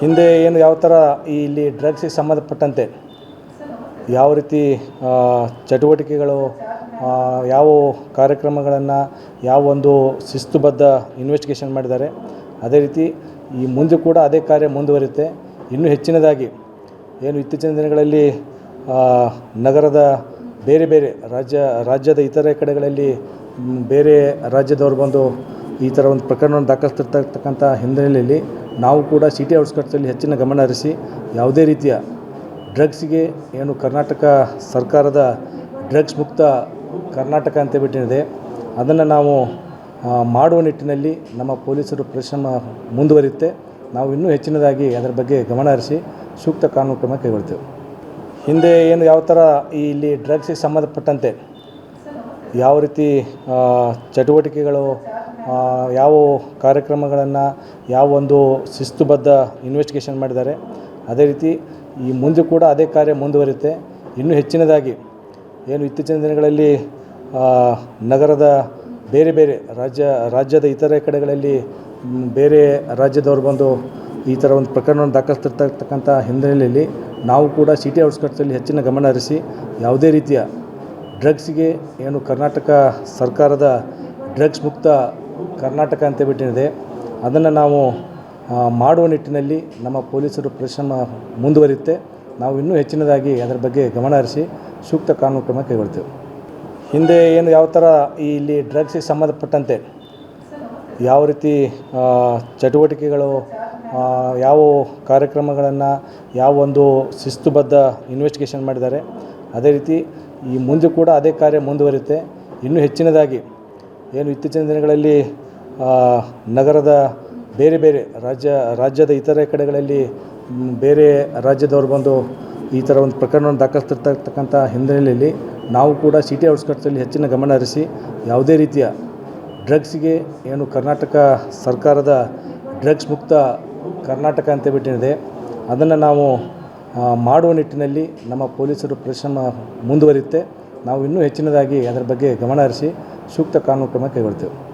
ಹಿಂದೆ ಏನು ಯಾವ ಥರ ಇಲ್ಲಿ ಡ್ರಗ್ಸಿಗೆ ಸಂಬಂಧಪಟ್ಟಂತೆ ಯಾವ ರೀತಿ ಚಟುವಟಿಕೆಗಳು ಯಾವ ಕಾರ್ಯಕ್ರಮಗಳನ್ನು, ಯಾವ ಒಂದು ಶಿಸ್ತುಬದ್ಧ ಇನ್ವೆಸ್ಟಿಗೇಷನ್ ಮಾಡಿದ್ದಾರೆ. ಅದೇ ರೀತಿ ಈ ಮುಂದೆ ಕೂಡ ಅದೇ ಕಾರ್ಯ ಮುಂದುವರಿಯುತ್ತೆ. ಇನ್ನೂ ಹೆಚ್ಚಿನದಾಗಿ ಏನು ಇತ್ತೀಚಿನ ದಿನಗಳಲ್ಲಿ ನಗರದ ಬೇರೆ ಬೇರೆ ರಾಜ್ಯ, ರಾಜ್ಯದ ಇತರೆ ಕಡೆಗಳಲ್ಲಿ, ಬೇರೆ ರಾಜ್ಯದವ್ರು ಬಂದು ಈ ಥರ ಒಂದು ಪ್ರಕರಣವನ್ನು ದಾಖಲಿಸ್ತಿರ್ತಕ್ಕಂಥ ಹಿನ್ನೆಲೆಯಲ್ಲಿ ನಾವು ಕೂಡ ಸಿಟಿ ಔಟ್ಸ್ಕಟ್ಸಲ್ಲಿ ಹೆಚ್ಚಿನ ಗಮನ ಹರಿಸಿ ಯಾವುದೇ ರೀತಿಯ ಡ್ರಗ್ಸ್ಗೆ ಏನು ಕರ್ನಾಟಕ ಸರ್ಕಾರದ ಡ್ರಗ್ಸ್ ಮುಕ್ತ ಕರ್ನಾಟಕ ಅಂತ ಬಿಟ್ಟಿದೆ. ಅದನ್ನು ನಾವು ಮಾಡುವ ನಿಟ್ಟಿನಲ್ಲಿ ನಮ್ಮ ಪೊಲೀಸರು ಪರಿಶ್ರಮ ಮುಂದುವರಿಯುತ್ತೆ. ನಾವು ಇನ್ನೂ ಹೆಚ್ಚಿನದಾಗಿ ಅದರ ಬಗ್ಗೆ ಗಮನ ಹರಿಸಿ ಸೂಕ್ತ ಕಾನೂನು ಕ್ರಮ ಕೈಗೊಳ್ತೇವೆ. ಹಿಂದೆ ಏನು ಯಾವ ಥರ ಇಲ್ಲಿ ಡ್ರಗ್ಸಿಗೆ ಸಂಬಂಧಪಟ್ಟಂತೆ ಯಾವ ರೀತಿ ಚಟುವಟಿಕೆಗಳು ಯಾವ ಕಾರ್ಯಕ್ರಮಗಳನ್ನು, ಯಾವ ಒಂದು ಶಿಸ್ತುಬದ್ಧ ಇನ್ವೆಸ್ಟಿಗೇಷನ್ ಮಾಡಿದ್ದಾರೆ, ಅದೇ ರೀತಿ ಈ ಮುಂದೆ ಕೂಡ ಅದೇ ಕಾರ್ಯ ಮುಂದುವರಿಯುತ್ತೆ. ಇನ್ನೂ ಹೆಚ್ಚಿನದಾಗಿ, ಏನು ಇತ್ತೀಚಿನ ದಿನಗಳಲ್ಲಿ ನಗರದ ಬೇರೆ ಬೇರೆ ರಾಜ್ಯ, ರಾಜ್ಯದ ಇತರೆ ಕಡೆಗಳಲ್ಲಿ ಬೇರೆ ರಾಜ್ಯದವ್ರು ಬಂದು ಈ ಥರ ಒಂದು ಪ್ರಕರಣವನ್ನು ದಾಖಲಿಸ್ತಿರ್ತಕ್ಕಂಥ ಹಿನ್ನೆಲೆಯಲ್ಲಿ ನಾವು ಕೂಡ ಸಿಟಿ ಔಟ್ಸ್ಕಟ್ಸಲ್ಲಿ ಹೆಚ್ಚಿನ ಗಮನ ಹರಿಸಿ, ಯಾವುದೇ ರೀತಿಯ ಡ್ರಗ್ಸ್ಗೆ ಏನು ಕರ್ನಾಟಕ ಸರ್ಕಾರದ ಡ್ರಗ್ಸ್ ಮುಕ್ತ ಕರ್ನಾಟಕ ಅಂತ ಬಿಟ್ಟಿದೆ. ಅದನ್ನು ನಾವು ಮಾಡುವ ನಿಟ್ಟಿನಲ್ಲಿ ನಮ್ಮ ಪೊಲೀಸರು ಪ್ರಶ್ನ ಮುಂದುವರಿಯುತ್ತೆ. ನಾವು ಇನ್ನೂ ಹೆಚ್ಚಿನದಾಗಿ ಅದರ ಬಗ್ಗೆ ಗಮನ ಹರಿಸಿ ಸೂಕ್ತ ಕಾನೂನು ಕ್ರಮ ಕೈಗೊಳ್ತೇವೆ. ಹಿಂದೆ ಏನು ಯಾವ ಥರ ಈ ಇಲ್ಲಿ ಡ್ರಗ್ಸಿಗೆ ಸಂಬಂಧಪಟ್ಟಂತೆ ಯಾವ ರೀತಿ ಚಟುವಟಿಕೆಗಳು ಯಾವ ಕಾರ್ಯಕ್ರಮಗಳನ್ನು, ಯಾವ ಒಂದು ಶಿಸ್ತುಬದ್ಧ ಇನ್ವೆಸ್ಟಿಗೇಷನ್ ಮಾಡಿದ್ದಾರೆ, ಅದೇ ರೀತಿ ಈ ಮುಂದೆ ಕೂಡ ಅದೇ ಕಾರ್ಯ ಮುಂದುವರಿಯುತ್ತೆ. ಇನ್ನೂ ಹೆಚ್ಚಿನದಾಗಿ ಏನು ಇತ್ತೀಚಿನ ದಿನಗಳಲ್ಲಿ ನಗರದ ಬೇರೆ ಬೇರೆ ರಾಜ್ಯ, ರಾಜ್ಯದ ಇತರೆ ಕಡೆಗಳಲ್ಲಿ ಬೇರೆ ರಾಜ್ಯದವ್ರು ಬಂದು ಈ ಥರ ಒಂದು ಪ್ರಕರಣವನ್ನು ದಾಖಲಿಸ್ತಿರ್ತಕ್ಕಂಥ ಹಿನ್ನೆಲೆಯಲ್ಲಿ ನಾವು ಕೂಡ ಸಿಟಿ ಔಟ್ಸ್ಕಟ್ಸಲ್ಲಿ ಹೆಚ್ಚಿನ ಗಮನ ಹರಿಸಿ ಯಾವುದೇ ರೀತಿಯ ಡ್ರಗ್ಸ್ಗೆ ಏನು ಕರ್ನಾಟಕ ಸರ್ಕಾರದ ಡ್ರಗ್ಸ್ ಮುಕ್ತ ಕರ್ನಾಟಕ ಅಂತ ಬಿಟ್ಟಿದೆ. ಅದನ್ನು ನಾವು ಮಾಡುವ ನಿಟ್ಟಿನಲ್ಲಿ ನಮ್ಮ ಪೊಲೀಸರು ಪರಿಶ್ರಮ ಮುಂದುವರಿಯುತ್ತೆ. ನಾವು ಇನ್ನೂ ಹೆಚ್ಚಿನದಾಗಿ ಅದರ ಬಗ್ಗೆ ಗಮನ ಹರಿಸಿ ಸೂಕ್ತ ಕಾನೂನು ಕ್ರಮ ಕೈಗೊಳ್ತೇವೆ.